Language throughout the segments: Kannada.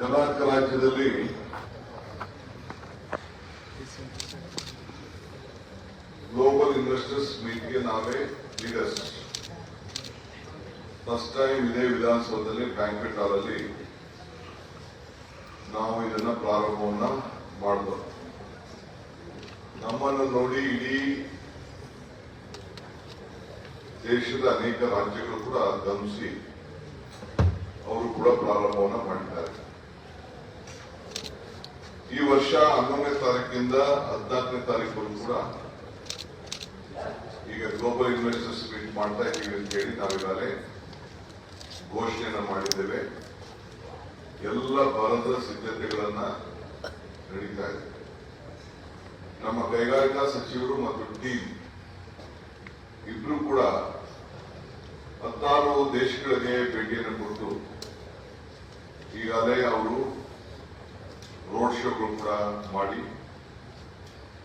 ಕರ್ನಾಟಕ ರಾಜ್ಯದಲ್ಲಿ ಗ್ಲೋಬಲ್ ಇನ್ವೆಸ್ಟರ್ಸ್ ಮೀಟ್ಗೆ ನಾವೇ ಲೀಡರ್ಸ್ ಫಸ್ಟ್ ಟೈಮ್ ಇದೇ ವಿಧಾನಸೌಧದಲ್ಲಿ ಬ್ಯಾಂಕ್ವೆಟ್ ಹಾಲಲ್ಲಿ ನಾವು ಇದನ್ನ ಪ್ರಾರಂಭವನ್ನ ಮಾಡಬಹುದು ನಮ್ಮನ್ನು ನೋಡಿ ಇಡೀ ದೇಶದ ಅನೇಕ ರಾಜ್ಯಗಳು ಕೂಡ ಗಮನಿಸಿ ಅವರು ಕೂಡ ಪ್ರಾರಂಭವನ್ನ ಮಾಡಿದ್ದಾರೆ. ಈ ವರ್ಷ ಹನ್ನೊಂದನೇ ತಾರೀಕಿಂದ ಹದಿನಾಲ್ಕನೇ ತಾರೀಕು ಕೂಡ ಈಗ ಗ್ಲೋಬಲ್ ಇನ್ವೆಸ್ಟರ್ಸ್ ಮೀಟ್ ಮಾಡ್ತಾ ಇದ್ದೀವಿ ಅಂತ ಹೇಳಿ ನಾವೀಗಾಗಲೇ ಘೋಷಣೆಯನ್ನ ಮಾಡಿದ್ದೇವೆ. ಎಲ್ಲ ಬರದ ಸಿದ್ಧತೆಗಳನ್ನ ನಡೀತಾ ಇದೆ. ನಮ್ಮ ಕೈಗಾರಿಕಾ ಸಚಿವರು ಮತ್ತು ಟೀಮ್ ಇಬ್ರು ಕೂಡ ಹತ್ತಾರು ದೇಶಗಳಿಗೆ ಭೇಟಿಯನ್ನು ಕೊಟ್ಟು ಈಗಾಗಲೇ ಅವರು ರೋಡ್ ಶೋಗಳು ಕೂಡ ಮಾಡಿ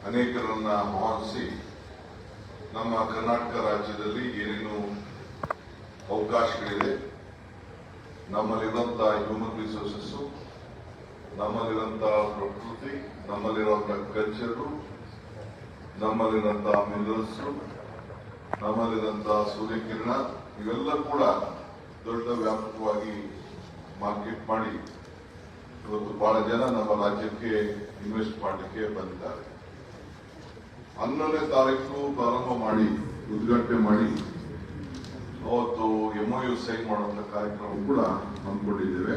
ಅನೇಕರನ್ನ ಆಹ್ವಾನಿಸಿ ನಮ್ಮ ಕರ್ನಾಟಕ ರಾಜ್ಯದಲ್ಲಿ ಏನೇನು ಅವಕಾಶಗಳಿದೆ. ನಮ್ಮಲ್ಲಿರುವಂತ ಹ್ಯೂಮನ್ ರಿಸೋರ್ಸಸ್ ನಮ್ಮಲ್ಲಿರುವಂತ ಪ್ರಕೃತಿ ನಮ್ಮಲ್ಲಿರುವಂತ ಕಲ್ಚರು ನಮ್ಮಲ್ಲಿರುವಂತಹ ಮಿನರಲ್ಸ್ ನಮ್ಮಲ್ಲಿರುವಂಥ ಸೂರ್ಯಕಿರಣ, ಇವೆಲ್ಲ ಕೂಡ ದೊಡ್ಡ ವ್ಯಾಪಕವಾಗಿ ಮಾರ್ಕೆಟ್ ಮಾಡಿ ಇವತ್ತು ಬಹಳ ಜನ ನಮ್ಮ ರಾಜ್ಯಕ್ಕೆ ಇನ್ವೆಸ್ಟ್ ಮಾಡಲಿಕ್ಕೆ ಬಂದಿದ್ದಾರೆ. ಹನ್ನೊಂದನೇ ತಾರೀಕು ಪ್ರಾರಂಭ ಮಾಡಿ, ಉದ್ಘಾಟನೆ ಮಾಡಿ, ಅವತ್ತು ಎಂಒಯು ಸೈನ್ ಮಾಡುವಂತ ಕಾರ್ಯಕ್ರಮ ಕೂಡ ಹಮ್ಮಿಕೊಂಡಿದ್ದೇವೆ.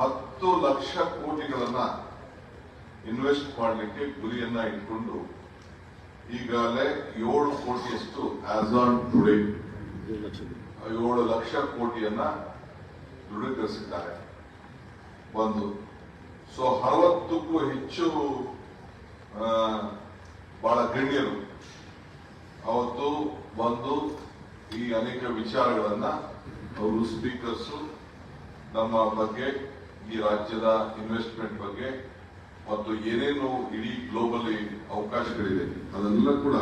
ಹತ್ತು ಲಕ್ಷ ಕೋಟಿಗಳನ್ನ ಇನ್ವೆಸ್ಟ್ ಮಾಡಲಿಕ್ಕೆ ಗುರಿಯನ್ನ ಇಟ್ಕೊಂಡು ಈಗಾಗಲೇ ಏಳು ಕೋಟಿಯಷ್ಟು ಆಸ್ ಆನ್ ಟುಡೇ ಏಳು ಲಕ್ಷ ಕೋಟಿಯನ್ನ ದೃಢೀಕರಿಸಿದ್ದಾರೆ. ಒಂದು ಸೊ ಅರವತ್ತಕ್ಕೂ ಹೆಚ್ಚು ಬಹಳ ಗಣ್ಯರು ಅವತ್ತು ಬಂದು ಈ ಅನೇಕ ವಿಚಾರಗಳನ್ನ ಅವರು ಸ್ಪೀಕರ್ಸ್ ನಮ್ಮ ಬಗ್ಗೆ, ಈ ರಾಜ್ಯದ ಇನ್ವೆಸ್ಟ್ಮೆಂಟ್ ಬಗ್ಗೆ ಮತ್ತು ಏನೇನು ಇಡೀ ಗ್ಲೋಬಲಿ ಅವಕಾಶಗಳಿದೆ, ಅದೆಲ್ಲ ಕೂಡ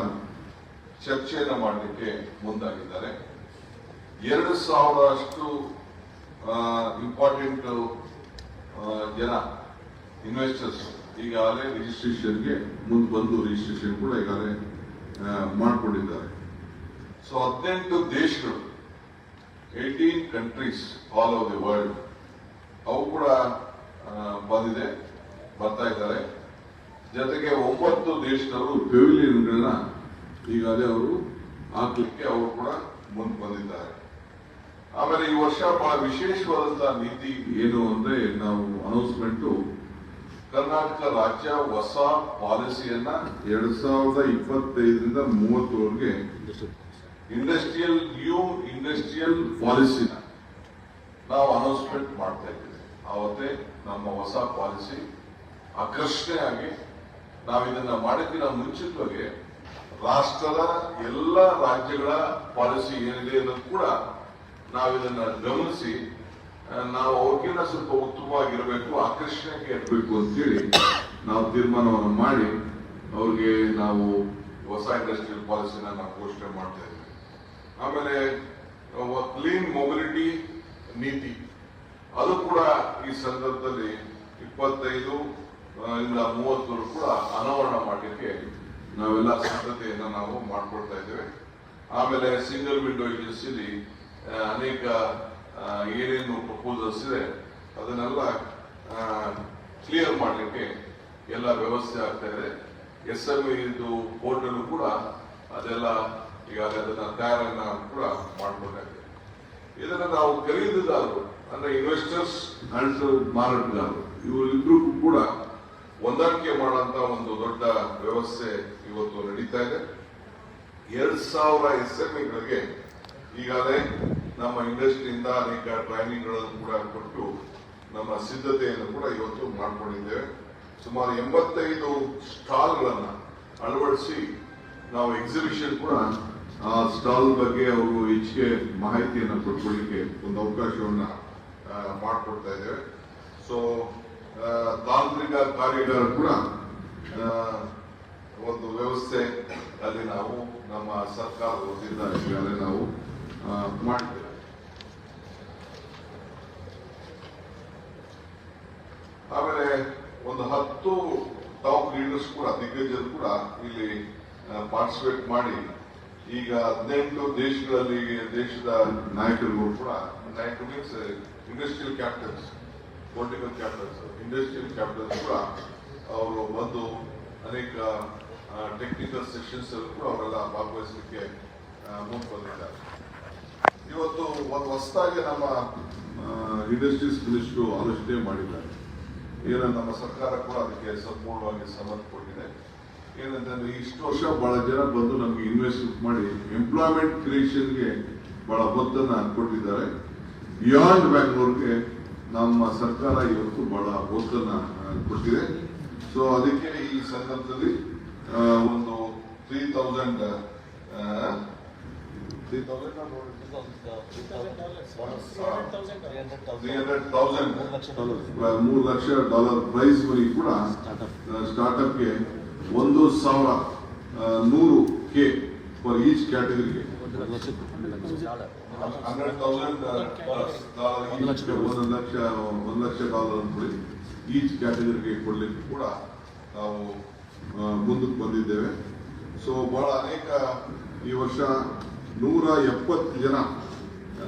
ಚರ್ಚೆಯನ್ನು ಮಾಡಲಿಕ್ಕೆ ಮುಂದಾಗಿದ್ದಾರೆ. ಎರಡು ಸಾವಿರಷ್ಟು ಇಂಪಾರ್ಟೆಂಟ್ ಜನ ಇನ್ವೆಸ್ಟರ್ಸ್ ಈಗಾಗಲೇ ರಿಜಿಸ್ಟ್ರೇಷನ್ಗೆ ಮುಂದೆ ಬಂದು ರಿಜಿಸ್ಟ್ರೇಷನ್ ಕೂಡ ಈಗಾಗಲೇ ಮಾಡಿಕೊಂಡಿದ್ದಾರೆ. ಸೊ ಹದಿನೆಂಟು ದೇಶಗಳು eighteen countries all over the world ಅವು ಕೂಡ ಬಂದಿದೆ, ಬರ್ತಾ ಇದ್ದಾರೆ. ಜೊತೆಗೆ ಒಂಬತ್ತು ದೇಶದವರು ಪೆವಿಲಿಯನ್ಗಳನ್ನ ಈಗಾಗಲೇ ಅವರು ಹಾಕ್ಲಿಕ್ಕೆ ಅವರು ಕೂಡ ಮುಂದೆ ಬಂದಿದ್ದಾರೆ. ಆಮೇಲೆ ಈ ವರ್ಷ ಬಹಳ ವಿಶೇಷವಾದಂತಹ ನೀತಿ ಏನು ಅಂದ್ರೆ ನಾವು ಅನೌನ್ಸ್ಮೆಂಟ್ ಕರ್ನಾಟಕ ರಾಜ್ಯ ಹೊಸ ಪಾಲಿಸಿಯನ್ನ ಎರಡ್ ಸಾವಿರದ ಇಪ್ಪತ್ತೈದರಿಂದ ಮೂವತ್ತರವರೆಗೆ ಇಂಡಸ್ಟ್ರಿಯಲ್ ನ್ಯೂ ಇಂಡಸ್ಟ್ರಿಯಲ್ ಪಾಲಿಸಿನ ನಾವು ಅನೌನ್ಸ್ಮೆಂಟ್ ಮಾಡ್ತಾ ಇದ್ದೀವಿ. ಆವತ್ತೇ ನಮ್ಮ ಹೊಸ ಪಾಲಿಸಿ ಆಕರ್ಷಣೆಯಾಗಿ ನಾವು ಇದನ್ನ ಮಾಡೋಕ್ಕಿಂತ ಮುಂಚಿತವಾಗಿ ರಾಷ್ಟ್ರದ ಎಲ್ಲ ರಾಜ್ಯಗಳ ಪಾಲಿಸಿ ಏನಿದೆ ಅನ್ನೋದು ಕೂಡ ನಾವು ಇದನ್ನ ಗಮನಿಸಿ ನಾವು ಅವ್ರಿಗಿಂತ ಸ್ವಲ್ಪ ಉತ್ತಮವಾಗಿರಬೇಕು ಆಕರ್ಷಣೆಗೆ ಇರಬೇಕು ಅಂತೇಳಿ ನಾವು ತೀರ್ಮಾನವನ್ನು ಮಾಡಿ, ಅವ್ರಿಗೆ ನಾವು ಹೊಸ ಇಂಡಸ್ಟ್ರಿಯಲ್ ಪಾಲಿಸಿನ ನಾವು ಘೋಷಣೆ ಮಾಡ್ತಾ ಇದ್ದೀವಿ ಆಮೇಲೆ ಕ್ಲೀನ್ ಮೊಬಿಲಿಟಿ ನೀತಿ. ಅದು ಕೂಡ ಈ ಸಂದರ್ಭದಲ್ಲಿ ಇಪ್ಪತ್ತೈದು ಇಂದ ಮೂವತ್ತರು ಕೂಡ ಅನಾವರಣ ಮಾಡಲಿಕ್ಕೆ ನಾವೆಲ್ಲ ಸಿದ್ಧತೆಯನ್ನು ನಾವು ಮಾಡ್ಕೊಳ್ತಾ ಇದ್ದೇವೆ. ಆಮೇಲೆ ಸಿಂಗಲ್ ವಿಂಡೋ ಏಜೆನ್ಸಿಲಿ ಅನೇಕ ಏನೇನು ಪ್ರಪೋಸಲ್ಸ್ ಇದೆ. ಅದನ್ನೆಲ್ಲ ಕ್ಲಿಯರ್ ಮಾಡಲಿಕ್ಕೆ ಎಲ್ಲ ವ್ಯವಸ್ಥೆ ಆಗ್ತಾ ಇದೆ. ಎಸ್ ಎಂ ಇದು ಪೋರ್ಟಲ್ ಕೂಡ ಅದೆಲ್ಲ ಈಗ ಅದನ್ನ ತಯಾರನ್ನ ಕೂಡ ಮಾಡಿಕೊಂಡಾಗಿದೆ ಇದನ್ನ ನಾವು ಖರೀದಿದಾರರು, ಅಂದ್ರೆ ಇನ್ವೆಸ್ಟರ್ಸ್ ಅಂಡ್ ಮಾರಾಟಗಾರರು, ಇವರಿಬ್ರು ಕೂಡ ಹೊಂದಾಣಿಕೆ ಮಾಡುವಂತ ಒಂದು ದೊಡ್ಡ ವ್ಯವಸ್ಥೆ ಇವತ್ತು ನಡೀತಾ ಇದೆ. ಎರಡ್ ಸಾವಿರ ಎಸ್ ಎಂ ಗಳಿಗೆ ಈಗಾಗಲೇ ನಮ್ಮ ಇಂಡಸ್ಟ್ರಿಯಿಂದ ಅನೇಕ ಟ್ರೈನಿಂಗ್ಗಳನ್ನು ಕೂಡ ಕೊಟ್ಟು ನಮ್ಮ ಸಿದ್ಧತೆಯನ್ನು ಕೂಡ ಇವತ್ತು ಮಾಡಿಕೊಂಡಿದ್ದೇವೆ. ಸುಮಾರು ಎಂಬತ್ತೈದು ಸ್ಟಾಲ್ಗಳನ್ನು ಅಳವಡಿಸಿ ನಾವು ಎಕ್ಸಿಬಿಷನ್ ಕೂಡ ಆ ಸ್ಟಾಲ್ ಬಗ್ಗೆ ಅವರು ಹೆಚ್ಚಿಗೆ ಮಾಹಿತಿಯನ್ನು ಕೊಟ್ಕೊಳ್ಳಿಕ್ಕೆ ಒಂದು ಅವಕಾಶವನ್ನು ಮಾಡಿಕೊಡ್ತಾ ಇದ್ದೇವೆ. ಸೊ ತಾಂತ್ರಿಕ ಕಾರ್ಯಾಗಾರ ಕೂಡ ಒಂದು ವ್ಯವಸ್ಥೆ ಅಲ್ಲಿ ನಾವು ನಮ್ಮ ಸರ್ಕಾರದ ವತಿಯಿಂದ ನಾವು ಮಾಡಿ ಮಾಡ್ತೇವೆ. ಹತ್ತು ಟಾಪ್ ಲೀಡರ್ಸ್ ಕೂಡ, ದಿಗ್ಗಜರು ಕೂಡ ಇಲ್ಲಿ ಪಾರ್ಟಿಸಿಪೇಟ್ ಮಾಡಿ, ಈಗ ಹದಿನೆಂಟು ದೇಶಗಳಲ್ಲಿ, ದೇಶದ ನಾಯಕರುಗಳು ಕೂಡ, ನಾಯಕರು means industrial capitals political capitals industrial capitals ಕೂಡ ಅವರು ಬಂದು ಅನೇಕ ಟೆಕ್ನಿಕಲ್ ಸೆಷನ್ಸ್ ಅಲ್ಲಿ ಕೂಡ ಅವರೆಲ್ಲ ಭಾಗವಹಿಸಲಿಕ್ಕೆ ಮುಂದೆ ಬಂದಿದ್ದಾರೆ. ಇವತ್ತು ಒಂದು ಹೊಸದಾಗಿ ನಮ್ಮ ಇಂಡಸ್ಟ್ರೀಸ್ ಮಿನಿಸ್ಟ್ರು ಆಲೋಚನೆ ಮಾಡಿದ್ದಾರೆ. ಏನ ನಮ್ಮ ಸರ್ಕಾರ ಕೂಡ ಅದಕ್ಕೆ ಸಂಪೂರ್ಣವಾಗಿ ಸಮರ್ಥ ಕೊಟ್ಟಿದೆ. ಏನಂತಂದ್ರೆ, ಇಷ್ಟು ವರ್ಷ ಬಹಳ ಜನ ಬಂದು ನಮಗೆ ಇನ್ವೆಸ್ಟ್ಮೆಂಟ್ ಮಾಡಿ ಎಂಪ್ಲಾಯ್ಮೆಂಟ್ ಕ್ರಿಯೇಷನ್ಗೆ ಬಹಳ ಒತ್ತನ್ನು ಕೊಟ್ಟಿದ್ದಾರೆ. ಬಿಯಾಂಡ್ ಬ್ಯಾಂಗ್ಳೂರ್ಗೆ ನಮ್ಮ ಸರ್ಕಾರ ಇವತ್ತು ಬಹಳ ಒತ್ತನ್ನು ಕೊಟ್ಟಿದೆ. ಸೊ ಅದಕ್ಕೆ ಈ ಸಂದರ್ಭದಲ್ಲಿ ಒಂದು ತ್ರೀ ತೌಸಂಡ್ ಮೂರು ಲಕ್ಷ ಡಾಲರ್ ಪ್ರೈಸ್ ಮನಿ ಕೂಡ ಸ್ಟಾರ್ಟ್ಅಪ್ಗೆ ಒಂದು ಸಾವಿರ ನೂರು ಕೆ ಫಾರ್ ಈಚ್ ಕ್ಯಾಟಗರಿಗೆ ಒಂದು ಲಕ್ಷ ಒಂದು ಲಕ್ಷ ಡಾಲರ್ ಅಂತೇಳಿ ಈಚ್ ಕ್ಯಾಟಗರಿಗೆ ಕೊಡ್ಲಿಕ್ಕೆ ಕೂಡ ನಾವು ಮುಂದಕ್ಕೆ ಬಂದಿದ್ದೇವೆ. ಸೊ ಬಹಳ ಅನೇಕ ಈ ವರ್ಷ ನೂರ ಎಪ್ಪತ್ತು ಜನ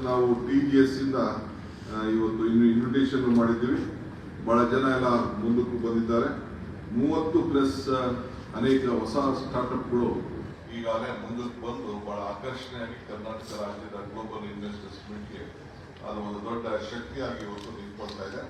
ನಾವು ಟಿ ಜಿ ಎಸ್ ಇಂದ ಇವತ್ತು ಇನ್ನು ಇನ್ವಿಟೇಷನ್ ಮಾಡಿದ್ದೀವಿ. ಬಹಳ ಜನ ಎಲ್ಲ ಮುಂದಕ್ಕೆ ಬಂದಿದ್ದಾರೆ. ಮೂವತ್ತು ಪ್ಲಸ್ ಅನೇಕ ಹೊಸ ಸ್ಟಾರ್ಟ್ಅಪ್ಗಳು ಈಗಾಗಲೇ ಮುಂದಕ್ಕೆ ಬಂದು ಬಹಳ ಆಕರ್ಷಣೆಯಾಗಿ ಕರ್ನಾಟಕ ರಾಜ್ಯದ ಗ್ಲೋಬಲ್ ಇನ್ವೆಸ್ಟರ್ಸ್ ಮೀಟ್ಗೆ ಅದು ಒಂದು ದೊಡ್ಡ ಶಕ್ತಿಯಾಗಿ ಇವತ್ತು ನಿಂತ್ಕೊಳ್ತಾ ಇದೆ.